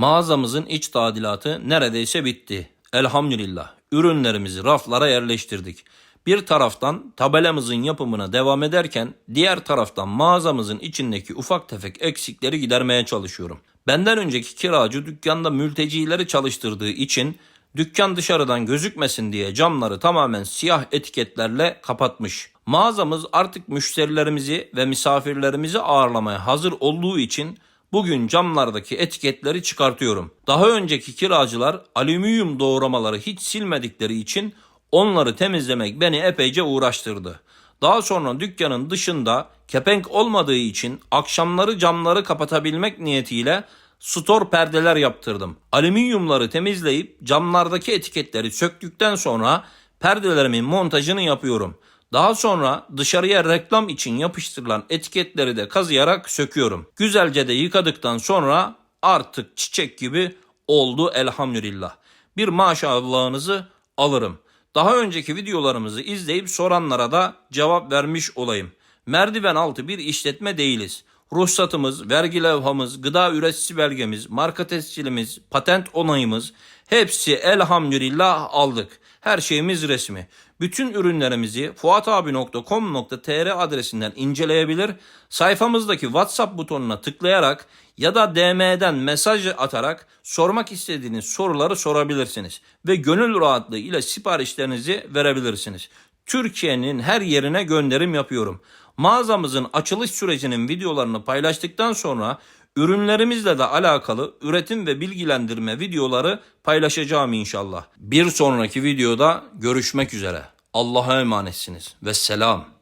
Mağazamızın iç tadilatı neredeyse bitti. Elhamdülillah. Ürünlerimizi raflara yerleştirdik. Bir taraftan tabelamızın yapımına devam ederken diğer taraftan mağazamızın içindeki ufak tefek eksikleri gidermeye çalışıyorum. Benden önceki kiracı dükkanda mültecileri çalıştırdığı için dükkan dışarıdan gözükmesin diye camları tamamen siyah etiketlerle kapatmış. Mağazamız artık müşterilerimizi ve misafirlerimizi ağırlamaya hazır olduğu için Bugün camlardaki etiketleri çıkartıyorum. Daha önceki kiracılar alüminyum doğramaları hiç silmedikleri için onları temizlemek beni epeyce uğraştırdı. Daha sonra dükkanın dışında kepenk olmadığı için akşamları camları kapatabilmek niyetiyle stor perdeler yaptırdım. Alüminyumları temizleyip camlardaki etiketleri söktükten sonra perdelerimin montajını yapıyorum. Daha sonra dışarıya reklam için yapıştırılan etiketleri de kazıyarak söküyorum. Güzelce de yıkadıktan sonra artık çiçek gibi oldu elhamdülillah. Bir maşallahınızı alırım. Daha önceki videolarımızı izleyip soranlara da cevap vermiş olayım. Merdiven altı bir işletme değiliz. Ruhsatımız, vergi levhamız, gıda üreticisi belgemiz, marka tescilimiz, patent onayımız hepsi elhamdülillah aldık. Her şeyimiz resmi. Bütün ürünlerimizi fuatabi.com.tr adresinden inceleyebilir, sayfamızdaki WhatsApp butonuna tıklayarak ya da DM'den mesaj atarak sormak istediğiniz soruları sorabilirsiniz ve gönül rahatlığı ile siparişlerinizi verebilirsiniz. Türkiye'nin her yerine gönderim yapıyorum. Mağazamızın açılış sürecinin videolarını paylaştıktan sonra ürünlerimizle de alakalı üretim ve bilgilendirme videoları paylaşacağım inşallah. Bir sonraki videoda görüşmek üzere. Allah'a emanetsiniz ve selam.